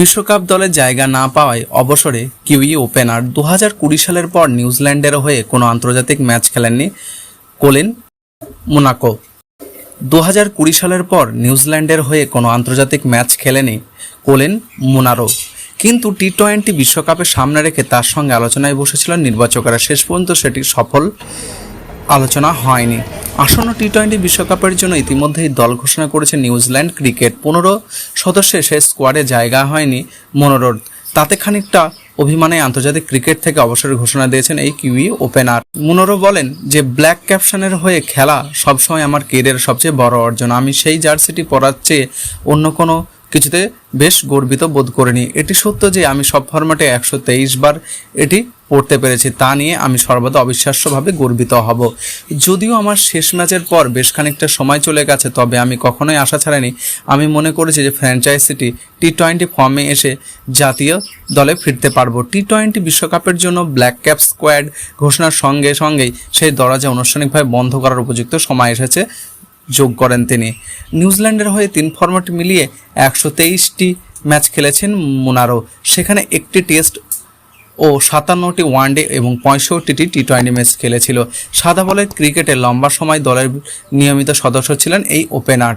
বিশ্বকাপ দলে জায়গা না পাওয়ায় অবসরে কিউই ওপেনার দু হাজার কুড়ি সালের পর নিউজিল্যান্ডের হয়ে কোনো আন্তর্জাতিক ম্যাচ খেলেননি কোলিন মোনাকো। দু হাজার কুড়ি সালের পর নিউজিল্যান্ডের হয়ে কোনো আন্তর্জাতিক ম্যাচ খেলেনি কোলেন মোনারো। কিন্তু টি টোয়েন্টি বিশ্বকাপের সামনে রেখে তার সঙ্গে আলোচনায় বসেছিলেন নির্বাচকেরা। শেষ পর্যন্ত সেটি সফল আলোচনা হয়নি। আসন্ন টি টোয়েন্টি বিশ্বকাপের জন্য ইতিমধ্যেই দল ঘোষণা করেছে নিউজিল্যান্ড ক্রিকেট। পনেরো সদস্যের সে স্কোয়াডে জায়গা হয়নি মনোরোড তাতে খানিকটা অভিমানে আন্তর্জাতিক ক্রিকেট থেকে অবসরের ঘোষণা দিয়েছেন এই কিউই ওপেনার। মুনোরো বলেন যে, ব্ল্যাক ক্যাপশনের হয়ে খেলা সবসময় আমার কেরিয়ারের সবচেয়ে বড় অর্জন। আমি সেই জার্সিটি পরার চেয়ে অন্য কোনো কিছুতে বেশ গর্বিত বোধ করিনি এটি সত্য যে আমি সব ফরম্যাটে একশো তেইশ বার এটি পড়তে পেরেছি, তা নিয়ে আমি সর্বদা অবিশ্বাস্যভাবে গর্বিত হব। যদিও আমার শেষ ম্যাচের পর বেশ খানিকটা সময় চলে গেছে, তবে আমি কখনোই আশা ছাড়াইনি। আমি মনে করেছি যে ফ্র্যাঞ্চাইজিটি টি টোয়েন্টি ফর্মে এসে জাতীয় দলে ফিরতে পারব। টি টোয়েন্টি বিশ্বকাপের জন্য ব্ল্যাক ক্যাপ স্কোয়াড ঘোষণার সঙ্গে সঙ্গেই সেই দরজা আনুষ্ঠানিকভাবে বন্ধ করার উপযুক্ত সময় এসেছে। যোগ করেন তিনি। নিউজিল্যান্ডের হয়ে তিন ফরম্যাট মিলিয়ে একশো তেইশটি ম্যাচ খেলেছেন মোনারো। সেখানে একটি টেস্ট ও সাতান্নটি ওয়ানডে এবং পঁয়ষট্টিটি টি টোয়েন্টি ম্যাচ খেলেছিল। সাদা বলের ক্রিকেটে লম্বা সময় দলের নিয়মিত সদস্য ছিলেন এই ওপেনার।